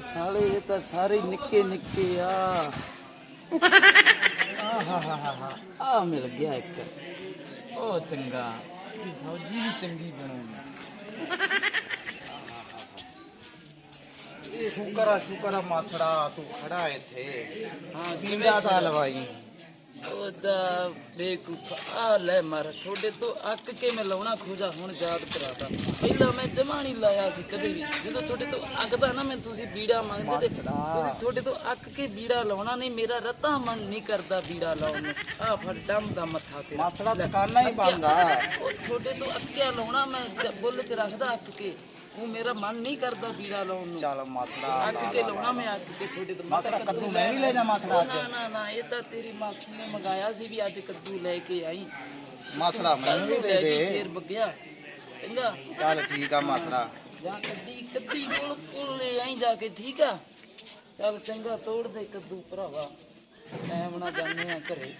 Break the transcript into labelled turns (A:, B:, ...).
A: ਸਾਲੇ ਇਹ ਤਾਂ ਸਾਰੇ ਨਿੱਕੇ ਨਿੱਕੇ ਆ। ਆ ਮਿਲ ਗਿਆ ਇੱਕ। ਉਹ ਚੰਗਾ। ਵੀ ਸਬਜ਼ੀ ਵੀ ਚੰਗੀ ਬਣਾਉਣੀ
B: ਇਹ ਸ਼ੁਕਰ ਸ਼ੁਕਰ ਮਾਸੜਾ ਤੂੰ ਖੜਾ ਇੱਥੇ।
A: ਹਾਂ
B: ਪੀਂਦਾ ਤਾਂ ਲਵਾਈ
A: ਉਹਦਾ ਬੇਕੂਫ ਲੈ ਮਰ ਤੁਹਾਡੇ ਤੋਂ ਅੱਕ ਕੇ ਮੈਂ ਲਾਉਣਾ ਖੋਜਾ ਹੁਣ ਯਾਦ ਕਰਾਤਾ। ਪਹਿਲਾਂ ਮੈਂ ਜਮਾ ਨਹੀਂ ਲਾਇਆ ਸੀ ਕਦੇ ਵੀ। ਜਦੋਂ ਤੁਹਾਡੇ ਤੋਂ ਅੱਕਦਾ ਨਾ ਮੈਂ ਤੁਸੀਂ ਬੀੜਾ ਮੰਗਦੇ ਤੇ ਤੁਸੀਂ ਤੁਹਾਡੇ ਤੋਂ ਅੱਕ ਕੇ ਬੀੜਾ ਲਾਉਣਾ ਨਹੀਂ ਮੇਰਾ ਰਤਾ ਮਨ ਨਹੀਂ ਕਰਦਾ ਬੀੜਾ ਲਾਉਣ ਨੂੰ। ਆ ਫੜ ਡੰਮ ਦਾ ਮੱਥਾ ਤੇ
B: ਮਾਸੜਾ ਦੁਕਾਨਾਂ ਹੀ ਬੰਦ
A: ਉਹ ਤੁਹਾਡੇ ਤੋਂ ਅੱਕਿਆ ਲਾਉਣਾ ਮੈਂ ਬੁੱਲ ਚ ਰੱਖਦਾ ਅੱਕ ਕੇ। ਉਹ ਮੇਰਾ ਮਨ ਨਹੀਂ ਕਰਦਾ ਬੀੜਾ ਲਾਉਣ ਨੂੰ।
B: ਚੱਲ ਮਾਸੜਾ
A: ਅੱਕ ਕੇ ਲਾਉਣਾ ਮੈਂ ਅੱਕ ਕੇ ਤੁਹਾਡੇ ਤੋਂ।
B: ਮਾਸੜਾ ਕੱਦੂ ਮੈਂ ਵੀ ਲੈ ਜਾ
A: ਉਹ
B: ਅੱਜ।
A: ਨਾ ਨਾ ਨਾ ਇਹ ਤਾਂ ਤੇਰੀ ਮਾਸੀ ਨੇ ਮੰਗਾਇਆ ਸੀ ਵੀ ਅੱਜ ਕੱਦੂ ਲੈ ਕੇ ਆਈ।
B: ਮਾਸੜਾ ਮੈਨੂੰ ਵੀ ਦੇ ਦੇ।
A: ਸ਼ੇਰ ਬੱਗਿਆ। ਚੰਗਾ।
B: ਚੱਲ ਠੀਕ ਆ ਮਾਸੜਾ
A: ਜਾਂ ਕੱਦੀ ਕੱਦੀ ਕੋਲ ਕੋਲ ਲੈ ਆਈ ਜਾ ਕੇ ਠੀਕ ਆ? ਚੱਲ ਚੰਗਾ ਤੋੜ ਦੇ ਕੱਦੂ ਭਰਾਵਾ। ਟਾਈਮ ਨਾਲ ਜਾਂਦੇ ਆ ਘਰੇ।